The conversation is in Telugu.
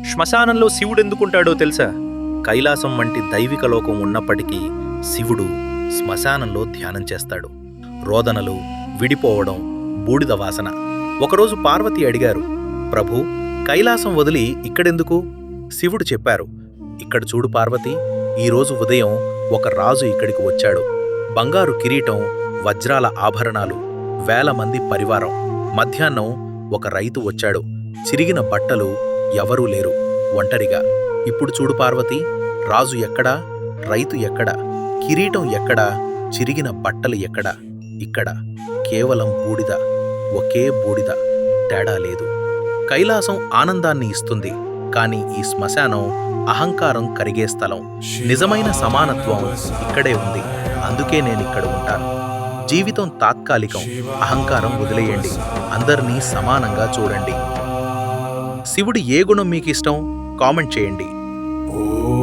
శ్మశానంలో శివుడెందుకుంటాడో తెలుసా? కైలాసం వంటి దైవిక లోకం ఉన్నప్పటికీ శివుడు శ్మశానంలో ధ్యానం చేస్తాడు. రోదనలు విడిపోవడం బూడిద వాసన. ఒకరోజు పార్వతి అడిగారు ప్రభు కైలాసం వదిలి ఇక్కడెందుకు? శివుడు చెప్పారు ఇక్కడ చూడు పార్వతి ఈరోజు ఉదయం ఒక రాజు ఇక్కడికి వచ్చాడు. బంగారు కిరీటం వజ్రాల ఆభరణాలు వేల మంది పరివారం. మధ్యాహ్నం ఒక రైతు వచ్చాడు. చిరిగిన బట్టలు ఎవరూ లేరు. ఒంటరిగా. ఇప్పుడు చూడు పార్వతి రాజు ఎక్కడా? రైతు ఎక్కడా? కిరీటం ఎక్కడా? చిరిగిన బట్టలు ఎక్కడా? ఇక్కడ. కేవలం బూడిద. ఒకే బూడిద. తేడా లేదు. కైలాసం ఆనందాన్ని ఇస్తుంది. కాని ఈ శ్మశానం అహంకారం కరిగే స్థలం. నిజమైన సమానత్వం ఇక్కడే ఉంది. అందుకే నేను ఇక్కడ ఉంటాను. జీవితం తాత్కాలికం. అహంకారం వదిలేయండి. అందరినీ సమానంగా చూడండి. శివుడి ఏ గుణం మీకు ఇష్టం కామెంట్ చేయండి. ఓ